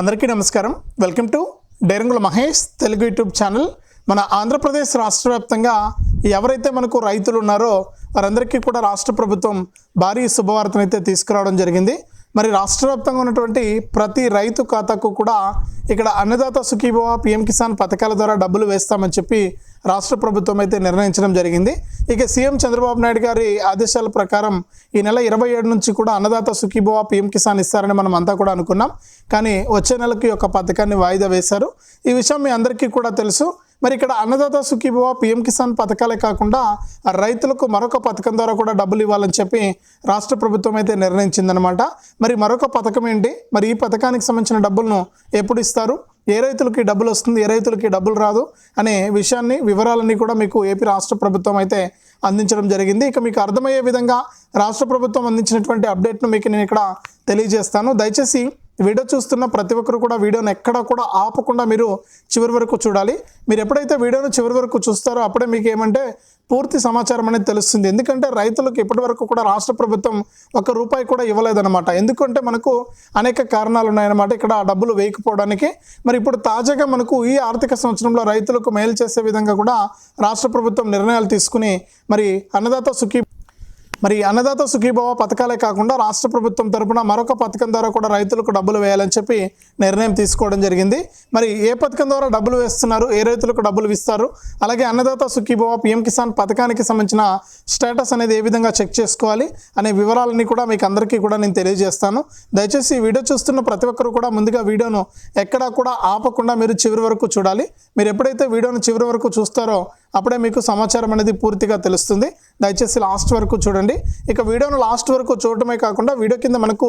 అందరికీ నమస్కారం. Welcome to Dairangula Mahesh Telugu YouTube channel. మన ఆంధ్రప్రదేశ్ రాష్ట్ర వ్యాప్తంగా ఎవరైతే మనకు రైతులు ఉన్నారో వారందరికీ కూడా రాష్ట్ర ప్రభుత్వం భారీ శుభవార్తనైతే తీసుకురావడం జరిగింది. మరి రాష్ట్ర వ్యాప్తంగా ఉన్నటువంటి ప్రతి రైతు ఖాతాకు కూడా ఇక్కడ అన్నదాత సుఖీభవ పిఎం కిసాన్ పథకాల ద్వారా డబ్బులు వేస్తామని చెప్పి రాష్ట్ర ప్రభుత్వం అయితే నిర్ణయించడం జరిగింది. ఇక సీఎం చంద్రబాబు నాయుడు గారి ఆదేశాల ప్రకారం ఈ నెల ఇరవై ఏడు నుంచి కూడా అన్నదాత సుఖీభవ పిఎం కిసాన్ ఇస్తారని మనం అంతా కూడా అనుకున్నాం. కానీ వచ్చే నెలకి ఒక పథకాన్ని వాయిదా వేశారు. ఈ విషయం మీ అందరికీ కూడా తెలుసు. మరి ఇక్కడ అన్నదాత సుఖీభవ పిఎం కిసాన్ పథకాలే కాకుండా రైతులకు మరొక పథకం ద్వారా కూడా డబ్బులు ఇవ్వాలని చెప్పి రాష్ట్ర ప్రభుత్వం అయితే నిర్ణయించిందనమాట మరి మరొక పథకం ఏంటి? మరి ఈ పథకానికి సంబంధించిన డబ్బులను ఎప్పుడు ఇస్తారు? ఏ రైతులకి డబ్బులు వస్తుంది? ఏ రైతులకి డబ్బులు రాదు? అనే విషయాన్ని వివరాలన్నీ కూడా మీకు ఏపీ రాష్ట్ర ప్రభుత్వం అయితే అందించడం జరిగింది. ఇక మీకు అర్థమయ్యే విధంగా రాష్ట్ర ప్రభుత్వం అందించినటువంటి అప్డేట్ను మీకు నేను ఇక్కడ తెలియజేస్తాను. దయచేసి వీడియో చూస్తున్న ప్రతి ఒక్కరు కూడా వీడియోని ఎక్కడా కూడా ఆపకుండా మీరు చివరి వరకు చూడాలి. మీరు ఎప్పుడైతే వీడియోను చివరి వరకు చూస్తారో అప్పుడే మీకు ఏమంటే పూర్తి సమాచారం అనేది తెలుస్తుంది. ఎందుకంటే రైతులకు ఇప్పటి వరకు కూడా రాష్ట్ర ప్రభుత్వం ఒక రూపాయి కూడా ఇవ్వలేదన్నమాట. ఎందుకంటే మనకు అనేక కారణాలు ఉన్నాయన్నమాట. ఇక్కడ డబ్బులు వేయకపోవడానికి. మరి ఇప్పుడు తాజాగా మనకు ఈ ఆర్థిక సంవత్సరంలో రైతులకు మేలు చేసే విధంగా కూడా రాష్ట్ర ప్రభుత్వం నిర్ణయాలు తీసుకుని మరి అన్నదాత సుఖీ మరి అన్నదాత సుఖీభవ పథకాలే కాకుండా రాష్ట్ర ప్రభుత్వం తరపున మరొక పథకం ద్వారా కూడా రైతులకు డబ్బులు వేయాలని చెప్పి నిర్ణయం తీసుకోవడం జరిగింది. మరి ఏ పథకం ద్వారా డబ్బులు వేస్తున్నారు? ఏ రైతులకు డబ్బులు ఇస్తారు? అలాగే అన్నదాత సుఖీభవ పిఎం కిసాన్ పథకానికి సంబంధించిన స్టేటస్ అనేది ఏ విధంగా చెక్ చేసుకోవాలి అనే వివరాలన్నీ కూడా మీకు అందరికీ కూడా నేను తెలియజేస్తాను. దయచేసి ఈ వీడియో చూస్తున్న ప్రతి ఒక్కరు కూడా ముందుగా వీడియోను ఎక్కడా కూడా ఆపకుండా మీరు చివరి వరకు చూడాలి. మీరు ఎప్పుడైతే వీడియోను చివరి వరకు చూస్తారో అప్పుడే మీకు సమాచారం అనేది పూర్తిగా తెలుస్తుంది. దయచేసి లాస్ట్ వరకు చూడండి. ఇక వీడియోను లాస్ట్ వరకు చూడటమే కాకుండా వీడియో కింద మనకు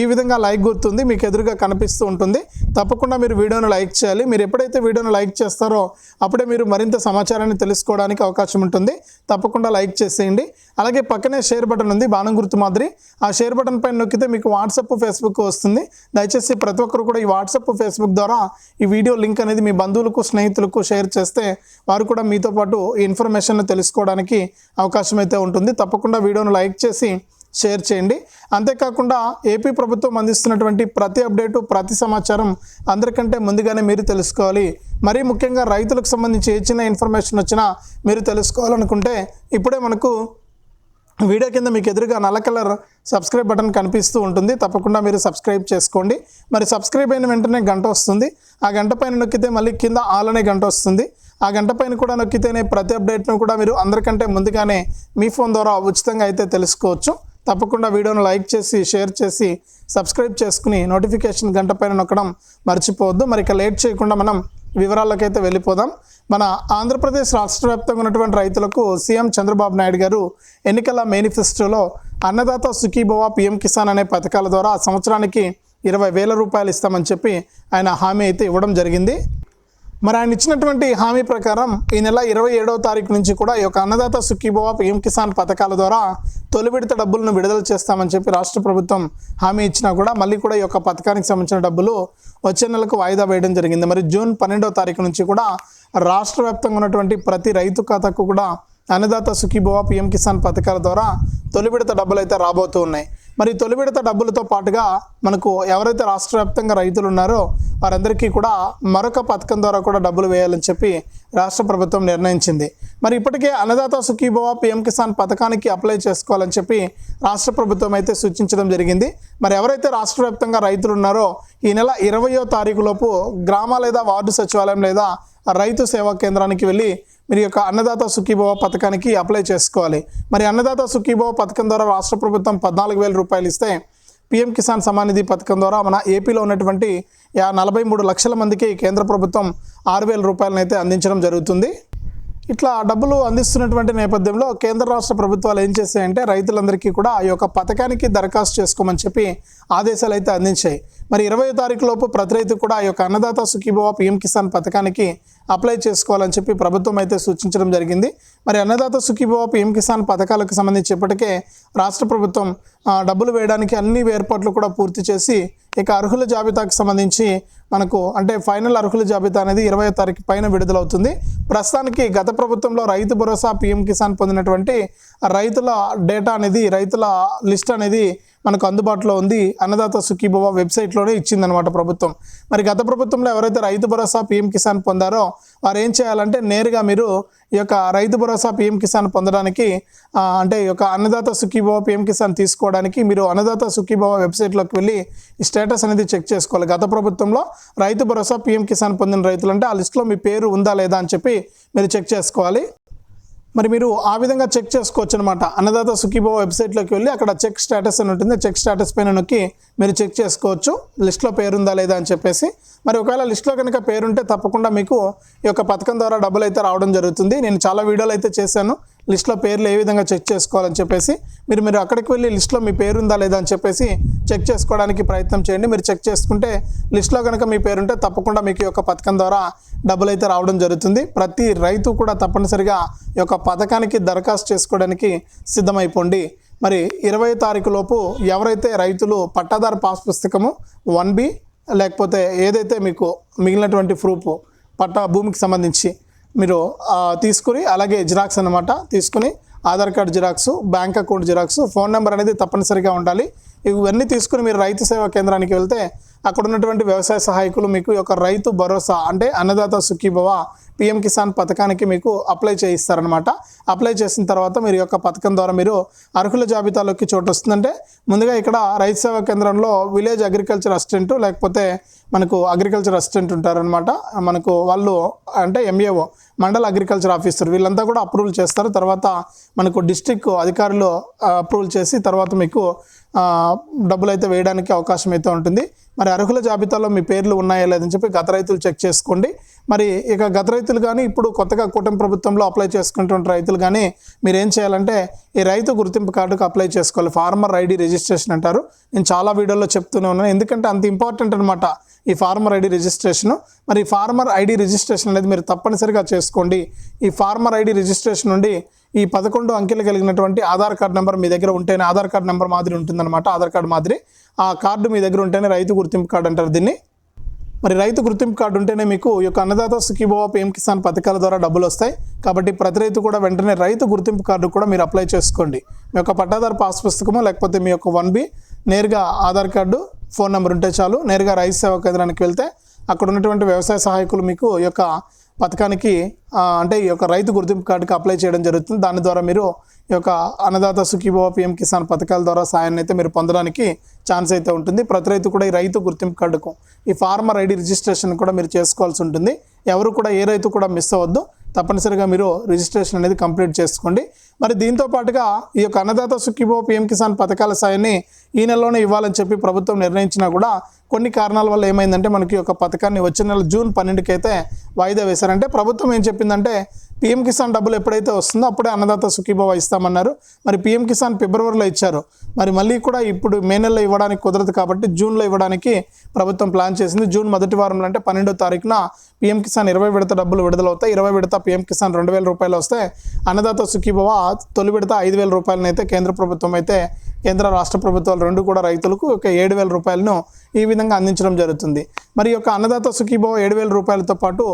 ఈ విధంగా లైక్ గుర్తుంది. మీకు ఎదురుగా కనిపిస్తూ ఉంటుంది. తప్పకుండా మీరు వీడియోను లైక్ చేయాలి. మీరు ఎప్పుడైతే వీడియోను లైక్ చేస్తారో అప్పుడే మీరు మరింత సమాచారాన్ని తెలుసుకోవడానికి అవకాశం ఉంటుంది. తప్పకుండా లైక్ చేసేయండి. అలాగే పక్కనే షేర్ బటన్ ఉంది. బాణం గుర్తు మాదిరి. ఆ షేర్ బటన్ పైన నొక్కితే మీకు వాట్సాప్ ఫేస్బుక్ వస్తుంది. దయచేసి ప్రతి ఒక్కరు కూడా ఈ వాట్సాప్ ఫేస్బుక్ ద్వారా ఈ వీడియో లింక్ అనేది మీ బంధువులకు స్నేహితులకు షేర్ చేస్తే వారు కూడా మీతో పాటు ఈ ఇన్ఫర్మేషన్ తెలుసుకోవడానికి అవకాశం అయితే ఉంటుంది. తప్పకుండా వీడియోను లైక్ చేసి షేర్ చేయండి. అంతేకాకుండా ఏపీ ప్రభుత్వం అందిస్తున్నటువంటి ప్రతి అప్డేటు ప్రతి సమాచారం అందరికంటే ముందుగానే మీరు తెలుసుకోవాలి. మరీ ముఖ్యంగా రైతులకు సంబంధించి ఏ చిన్న ఇన్ఫర్మేషన్ వచ్చినా మీరు తెలుసుకోవాలనుకుంటే ఇప్పుడే మనకు వీడియో కింద మీకు ఎదురుగా నల్ల కలర్ సబ్స్క్రైబ్ బటన్ కనిపిస్తూ ఉంటుంది. తప్పకుండా మీరు సబ్స్క్రైబ్ చేసుకోండి. మరి సబ్స్క్రైబ్ అయిన వెంటనే గంట వస్తుంది. ఆ గంట పైన నొక్కితే మళ్ళీ కింద ఆల్ అనే గంట వస్తుంది. ఆ గంట పైన కూడా నొక్కితేనే ప్రతి అప్డేట్ను కూడా మీరు అందరికంటే ముందుగానే మీ ఫోన్ ద్వారా ఉచితంగా అయితే తెలుసుకోవచ్చు. తప్పకుండా వీడియోను లైక్ చేసి షేర్ చేసి సబ్స్క్రైబ్ చేసుకుని నోటిఫికేషన్ గంట పైన నొక్కడం మర్చిపోవద్దు. మరి ఇక లేట్ చేయకుండా మనం వివరాలకైతే వెళ్ళిపోదాం. మన ఆంధ్రప్రదేశ్ రాష్ట్ర వ్యాప్తంగా ఉన్నటువంటి రైతులకు సీఎం చంద్రబాబు నాయుడు గారు ఎన్నికల మేనిఫెస్టోలో అన్నదాత సుఖీభవ పిఎం కిసాన్ అనే పథకాల ద్వారా సంవత్సరానికి ఇరవై వేల రూపాయలు ఇస్తామని చెప్పి ఆయన హామీ అయితే ఇవ్వడం జరిగింది. మరి ఆయన ఇచ్చినటువంటి హామీ ప్రకారం ఈ నెల ఇరవై ఏడవ తారీఖు నుంచి కూడా ఈ యొక్క అన్నదాత సుఖీభవ పిఎం కిసాన్ పథకాల ద్వారా తొలి విడత డబ్బులను విడుదల చేస్తామని చెప్పి రాష్ట్ర ప్రభుత్వం హామీ ఇచ్చినా కూడా మళ్ళీ కూడా ఈ యొక్క పథకానికి సంబంధించిన డబ్బులు వచ్చే నెలకు వాయిదా వేయడం జరిగింది. మరి జూన్ పన్నెండవ తారీఖు నుంచి కూడా రాష్ట్ర వ్యాప్తంగా ఉన్నటువంటి ప్రతి రైతు ఖాతాకు కూడా అన్నదాత సుఖీభవ పిఎం కిసాన్ పథకాల ద్వారా తొలి విడత డబ్బులు అయితే రాబోతూ ఉన్నాయి. మరి తొలి విడత డబ్బులతో పాటుగా మనకు ఎవరైతే రాష్ట్ర వ్యాప్తంగా రైతులు ఉన్నారో వారందరికీ కూడా మరొక పథకం ద్వారా కూడా డబ్బులు వేయాలని చెప్పి రాష్ట్ర ప్రభుత్వం నిర్ణయించింది. మరి ఇప్పటికే అన్నదాత సుఖీభవ పిఎం కిసాన్ పథకానికి అప్లై చేసుకోవాలని చెప్పి రాష్ట్ర ప్రభుత్వం అయితే సూచించడం జరిగింది. మరి ఎవరైతే రాష్ట్ర వ్యాప్తంగా రైతులు ఉన్నారో ఈ నెల ఇరవయో తారీఖు లోపు గ్రామ లేదా వార్డు సచివాలయం లేదా రైతు సేవా కేంద్రానికి వెళ్ళి మీరు యొక్క అన్నదాత సుఖీభవ పథకానికి అప్లై చేసుకోవాలి. మరి అన్నదాత సుఖీభవ పథకం ద్వారా రాష్ట్ర ప్రభుత్వం పద్నాలుగు వేల రూపాయలు ఇస్తే పిఎం కిసాన్ సమాన్ నిధి పథకం ద్వారా మన ఏపీలో ఉన్నటువంటి యా నలభై మూడు లక్షల మందికి కేంద్ర ప్రభుత్వం ఆరు వేల రూపాయలను అయితే అందించడం జరుగుతుంది. ఇట్లా డబ్బులు అందిస్తున్నటువంటి నేపథ్యంలో కేంద్ర రాష్ట్ర ప్రభుత్వాలు ఏం చేశాయంటే రైతులందరికీ కూడా ఆ యొక్క పథకానికి దరఖాస్తు చేసుకోమని చెప్పి ఆదేశాలు అయితే అందించాయి. మరి ఇరవై తారీఖు లోపు ప్రతి రైతు కూడా ఆ యొక్క అన్నదాత సుఖీభవ పిఎం కిసాన్ పథకానికి అప్లై చేసుకోవాలని చెప్పి ప్రభుత్వం అయితే సూచించడం జరిగింది. మరి అన్నదాత సుఖీభవ పిఎం కిసాన్ పథకాలకు సంబంధించి ఇప్పటికే రాష్ట్ర ప్రభుత్వం డబ్బులు వేయడానికి అన్ని ఏర్పాట్లు కూడా పూర్తి చేసి ఇక అర్హుల జాబితాకు సంబంధించి మనకు అంటే ఫైనల్ అర్హుల జాబితా అనేది ఇరవై తారీఖు పైన విడుదలవుతుంది. ప్రస్తుతానికి గత ప్రభుత్వంలో రైతు భరోసా పీఎం కిసాన్ పొందినటువంటి రైతుల డేటా అనేది రైతుల లిస్ట్ అనేది మనకు అందుబాటులో ఉంది. అన్నదాత సుఖీభవ వెబ్సైట్లోనే ఇచ్చిందనమాట ప్రభుత్వం. మరి గత ప్రభుత్వంలో ఎవరైతే రైతు భరోసా పీఎం కిసాన్ పొందారో వారు ఏం చేయాలంటే నేరుగా మీరు ఈ యొక్క రైతు భరోసా పీఎం కిసాన్ పొందడానికి అంటే ఈ యొక్క అన్నదాత సుఖీభవ పీఎం కిసాన్ తీసుకోవడానికి మీరు అన్నదాత సుఖీభవ వెబ్సైట్లోకి వెళ్ళి ఈ స్టేటస్ అనేది చెక్ చేసుకోవాలి. గత ప్రభుత్వంలో రైతు భరోసా పీఎం కిసాన్ పొందిన రైతులు అంటే ఆ లిస్టులో మీ పేరు ఉందా లేదా అని చెప్పి మీరు చెక్ చేసుకోవాలి. మరి మీరు ఆ విధంగా చెక్ చేసుకోవచ్చు అనమాట అన్నదాత సుఖీభవ వెబ్సైట్లోకి వెళ్ళి అక్కడ చెక్ స్టేటస్ అని ఉంటుంది. చెక్ స్టేటస్ పైన నొక్కి మీరు చెక్ చేసుకోవచ్చు. లిస్ట్లో పేరుందా లేదా అని చెప్పేసి. మరి ఒకవేళ లిస్ట్లో కనుక పేరుంటే తప్పకుండా మీకు ఈ యొక్క పథకం ద్వారా డబ్బులు అయితే రావడం జరుగుతుంది. నేను చాలా వీడియోలు అయితే చేశాను. లిస్ట్లో పేర్లు ఏ విధంగా చెక్ చేసుకోవాలని చెప్పేసి మీరు మీరు అక్కడికి వెళ్ళి లిస్ట్లో మీ పేరు ఉందా లేదా అని చెప్పేసి చెక్ చేసుకోవడానికి ప్రయత్నం చేయండి. మీరు చెక్ చేసుకుంటే లిస్ట్లో కనుక మీ పేరుంటే తప్పకుండా మీకు యొక్క పథకం ద్వారా డబ్బులు అయితే రావడం జరుగుతుంది. ప్రతి రైతు కూడా తప్పనిసరిగా ఈ యొక్క పథకానికి దరఖాస్తు చేసుకోవడానికి సిద్ధమైపోండి. మరి ఇరవై తారీఖు లోపు ఎవరైతే రైతులు పట్టాదారు పాస్ పుస్తకము వన్ బి లేకపోతే ఏదైతే మీకు మిగిలినటువంటి ప్రూఫ్ పట్టా భూమికి సంబంధించి మీరు తీసుకుని అలాగే జిరాక్స్ అన్నమాట తీసుకుని Aadhaar card xerox bank account xerox phone number అనేది తప్పనిసరిగా ఉండాలి. ఇవన్నీ తీసుకుని మీరు రైతు సేవా కేంద్రానికి వెళ్తే అక్కడ ఉన్నటువంటి వ్యవసాయ సహాయకులు మీకు యొక్క రైతు భరోసా అంటే అన్నదాత సుఖీభవ పిఎం కిసాన్ పథకానికి మీకు అప్లై చేయిస్తారనమాట అప్లై చేసిన తర్వాత మీరు యొక్క పథకం ద్వారా మీరు అర్హుల జాబితాలోకి చోటు వస్తుందంటే ముందుగా ఇక్కడ రైతు సేవా కేంద్రంలో విలేజ్ అగ్రికల్చర్ అసిస్టెంట్ లేకపోతే మనకు అగ్రికల్చర్ అసిస్టెంట్ ఉంటారనమాట మనకు వాళ్ళు అంటే ఎంఏఓ మండల అగ్రికల్చర్ ఆఫీసర్ వీళ్ళంతా కూడా అప్రూవల్ చేస్తారు. తర్వాత మనకు డిస్టిక్ అధికారులు అప్రూవల్ చేసి తర్వాత మీకు డబ్బులు అయితే వేయడానికి అవకాశం అయితే ఉంటుంది. మరి అర్హుల జాబితాలో మీ పేర్లు ఉన్నాయా లేదని చెప్పి గత రైతులు చెక్ చేసుకోండి. మరి ఇక గత రైతులు కానీ ఇప్పుడు కొత్తగా కూటమి ప్రభుత్వంలో అప్లై చేసుకుంటున్న రైతులు కానీ మీరు ఏం చేయాలంటే ఈ రైతు గుర్తింపు కార్డుకు అప్లై చేసుకోవాలి. ఫార్మర్ ఐడి రిజిస్ట్రేషన్ అంటారు. నేను చాలా వీడియోలో చెప్తూనే ఉన్నాను. ఎందుకంటే అంత ఇంపార్టెంట్ అనమాట ఈ ఫార్మర్ ఐడి రిజిస్ట్రేషన్. మరి ఈ ఫార్మర్ ఐడి రిజిస్ట్రేషన్ అనేది మీరు తప్పనిసరిగా చేసుకోండి. ఈ ఫార్మర్ ఐడి రిజిస్ట్రేషన్ నుండి ఈ పదకొండు అంకెలు కలిగినటువంటి ఆధార్ కార్డు నెంబర్ మీ దగ్గర ఉంటేనే ఆధార్ కార్డు నెంబర్ మాదిరి ఉంటుందన్నమాట. ఆధార్ కార్డు మాదిరి. ఆ కార్డు మీ దగ్గర ఉంటేనే రైతు గుర్తింపు కార్డు అంటారు దీన్ని. మరి రైతు గుర్తింపు కార్డు ఉంటేనే మీకు ఈ యొక్క అన్నదాత సుఖీభవ పిఎం కిసాన్ పథకాల ద్వారా డబ్బులు వస్తాయి. కాబట్టి ప్రతి రైతు కూడా వెంటనే రైతు గుర్తింపు కార్డు కూడా మీరు అప్లై చేసుకోండి. మీ యొక్క పట్టాదారు పాస్ పుస్తకము లేకపోతే మీ యొక్క వన్ బి నేరుగా ఆధార్ కార్డు ఫోన్ నెంబర్ ఉంటే చాలు. నేరుగా రైతు సేవా కేంద్రానికి వెళ్తే అక్కడ ఉన్నటువంటి వ్యవసాయ సహాయకులు మీకు ఈ యొక్క పథకానికి అంటే ఈ యొక్క రైతు గుర్తింపు కార్డుకి అప్లై చేయడం జరుగుతుంది. దాని ద్వారా మీరు ఈ యొక్క అన్నదాత సుఖీభవ పిఎం కిసాన్ పథకాల ద్వారా సాయాన్ని అయితే మీరు పొందడానికి ఛాన్స్ అయితే ఉంటుంది. ప్రతి రైతు కూడా ఈ రైతు గుర్తింపు కార్డుకు ఈ ఫార్మర్ ఐడి రిజిస్ట్రేషన్ కూడా మీరు చేసుకోవాల్సి ఉంటుంది. ఎవరు కూడా ఏ రైతు కూడా మిస్ అవ్వద్దు. తప్పనిసరిగా మీరు రిజిస్ట్రేషన్ అనేది కంప్లీట్ చేసుకోండి. మరి దీంతో పాటుగా ఈ యొక్క అన్నదాత సుఖీభవ పిఎం కిసాన్ పథకాల సాయాన్ని ఈ నెలలోనే ఇవ్వాలని చెప్పి ప్రభుత్వం నిర్ణయించినా కూడా కొన్ని కారణాల వల్ల ఏమైందంటే మనకి ఒక యొక్క పథకాన్ని వచ్చే నెల జూన్ పన్నెండుకి అయితే వాయిదా వేశారంటే ప్రభుత్వం ఏం చెప్పిందంటే పిఎం కిసాన్ డబ్బులు ఎప్పుడైతే వస్తుందో అప్పుడే అన్నదాత సుఖీభవ ఇస్తామన్నారు. మరి పిఎం కిసాన్ ఫిబ్రవరిలో ఇచ్చారు. మరి మళ్ళీ కూడా ఇప్పుడు మే నెలలో ఇవ్వడానికి కుదరదు కాబట్టి జూన్లో ఇవ్వడానికి ప్రభుత్వం ప్లాన్ చేసింది. జూన్ మొదటి వారంలో అంటే పన్నెండో తారీఖున పిఎం కిసాన్ ఇరవై విడత డబ్బులు విడుదలవుతాయి. ఇరవై విడత పిఎం కిసాన్ రెండు వేల రూపాయలు వస్తే అన్నదాత సుఖీభవ తొలి విడత ఐదు వేల రూపాయలను అయితే కేంద్ర ప్రభుత్వం అయితే కేంద్ర రాష్ట్ర ప్రభుత్వాలు రెండు కూడా రైతులకు ఒక ఏడు వేల రూపాయలను ఈ విధంగా అందించడం జరుగుతుంది. మరి ఈ యొక్క అన్నదాత సుఖీభవ ఏడు వేల రూపాయలతో పాటు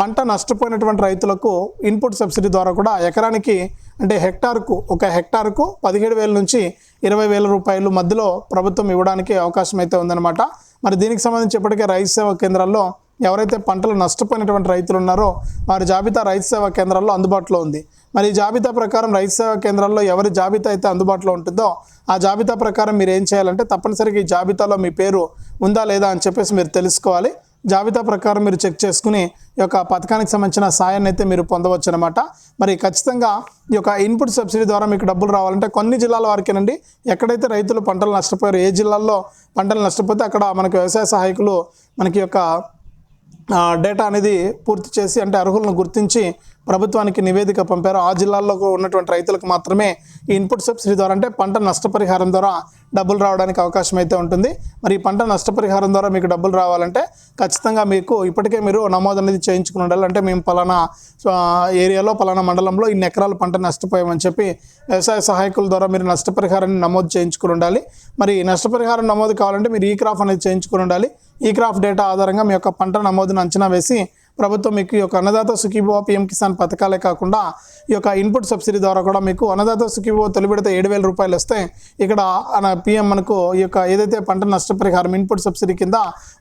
పంట నష్టపోయినటువంటి రైతులకు ఇన్పుట్ సబ్సిడీ ద్వారా కూడా ఎకరానికి అంటే హెక్టార్కు ఒక హెక్టార్కు పదిహేడు వేల నుంచి ఇరవై వేల రూపాయలు మధ్యలో ప్రభుత్వం ఇవ్వడానికి అవకాశం అయితే ఉందన్నమాట. మరి దీనికి సంబంధించి ఇప్పటికే రైతు సేవా కేంద్రాల్లో ఎవరైతే పంటలు నష్టపోయినటువంటి రైతులు ఉన్నారో వారి జాబితా రైతు సేవా కేంద్రాల్లో అందుబాటులో ఉంది. మరి ఈ జాబితా ప్రకారం రైతు సేవా కేంద్రాల్లో ఎవరి జాబితా అయితే అందుబాటులో ఉంటుందో ఆ జాబితా ప్రకారం మీరు ఏం చేయాలంటే తప్పనిసరిగా ఈ జాబితాలో మీ పేరు ఉందా లేదా అని చెప్పేసి మీరు తెలుసుకోవాలి. జాబితా ప్రకారం మీరు చెక్ చేసుకుని ఈ యొక్క పథకానికి సంబంధించిన సాయాన్ని అయితే మీరు పొందవచ్చు అనమాట మరి ఖచ్చితంగా ఈ యొక్క ఇన్పుట్ సబ్సిడీ ద్వారా మీకు డబ్బులు రావాలంటే కొన్ని జిల్లాల వారికేనండి. ఎక్కడైతే రైతులు పంటలు నష్టపోయారు ఏ జిల్లాల్లో పంటలు నష్టపోతే అక్కడ మనకు వ్యవసాయ సహాయకులు మనకి యొక్క డేటా అనేది పూర్తి చేసి అంటే అర్హులను గుర్తించి ప్రభుత్వానికి నివేదిక పంపారు. ఆ జిల్లాల్లో ఉన్నటువంటి రైతులకు మాత్రమే ఈ ఇన్పుట్ సబ్సిడీ ద్వారా అంటే పంట నష్టపరిహారం ద్వారా డబ్బులు రావడానికి అవకాశం అయితే ఉంటుంది. మరి ఈ పంట నష్టపరిహారం ద్వారా మీకు డబ్బులు రావాలంటే ఖచ్చితంగా మీకు ఇప్పటికే మీరు నమోదు అనేది చేయించుకుని ఉండాలి. అంటే మేము పలానా ఏరియాలో పలానా మండలంలో ఇన్ని ఎకరాలు పంట నష్టపోయామని చెప్పి వ్యవసాయ సహాయకుల ద్వారా మీరు నష్టపరిహారాన్ని నమోదు చేయించుకుని ఉండాలి. మరి నష్టపరిహారం నమోదు కావాలంటే మీరు ఈ క్రాఫ్ అనేది చేయించుకుని ఉండాలి. ఈ క్రాప్ డేటా ఆధారంగా మీ యొక్క పంట నమోదును అంచనా వేసి ప్రభుత్వం మీకు ఈ యొక్క అన్నదాత సుఖీభవ పిఎం కిసాన్ పథకాలే కాకుండా ఈ యొక్క ఇన్పుట్ సబ్సిడీ ద్వారా కూడా మీకు అన్నదాత సుఖీభవ తొలి విడత ఏడు వేల రూపాయలు వస్తే ఇక్కడ పిఎం మనకు ఈ యొక్క ఏదైతే పంట నష్టపరిహారం ఇన్పుట్ సబ్సిడీ కింద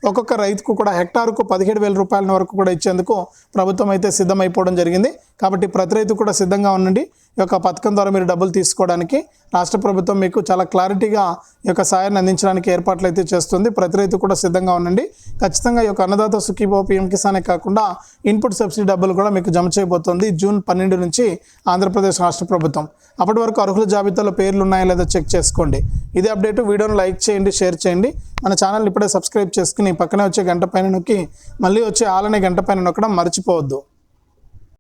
ఒక్కొక్క రైతుకు కూడా హెక్టార్కు పదిహేడు వేల రూపాయల వరకు కూడా ఇచ్చేందుకు ప్రభుత్వం అయితే సిద్ధమైపోవడం జరిగింది. కాబట్టి ప్రతి రైతు కూడా సిద్ధంగా ఉండండి. ఈ యొక్క పథకం ద్వారా మీరు డబ్బులు తీసుకోవడానికి రాష్ట్ర ప్రభుత్వం మీకు చాలా క్లారిటీగా ఈ యొక్క సాయాన్ని అందించడానికి ఏర్పాట్లు అయితే చేస్తుంది. ప్రతి రైతు కూడా సిద్ధంగా ఉండండి. ఖచ్చితంగా ఈ యొక్క అన్నదాత సుఖీభో పిఎం కిసానే కాకుండా ఇన్పుట్ సబ్సిడీ డబ్బులు కూడా మీకు జమ చేయబోతోంది జూన్ పన్నెండు నుంచి ఆంధ్రప్రదేశ్ రాష్ట్ర ప్రభుత్వం. అప్పటి వరకు అర్హుల జాబితాలో పేర్లు ఉన్నాయో లేదో చెక్ చేసుకోండి. ఇదే అప్డేట్ వీడియోను లైక్ చేయండి షేర్ చేయండి. మన ఛానల్ ఇప్పుడే సబ్స్క్రైబ్ చేసుకుని పక్కనే వచ్చే గంట పైన నొక్కి మళ్ళీ వచ్చే ఆలనే గంట పైన నొక్కడం మర్చిపోవద్దు.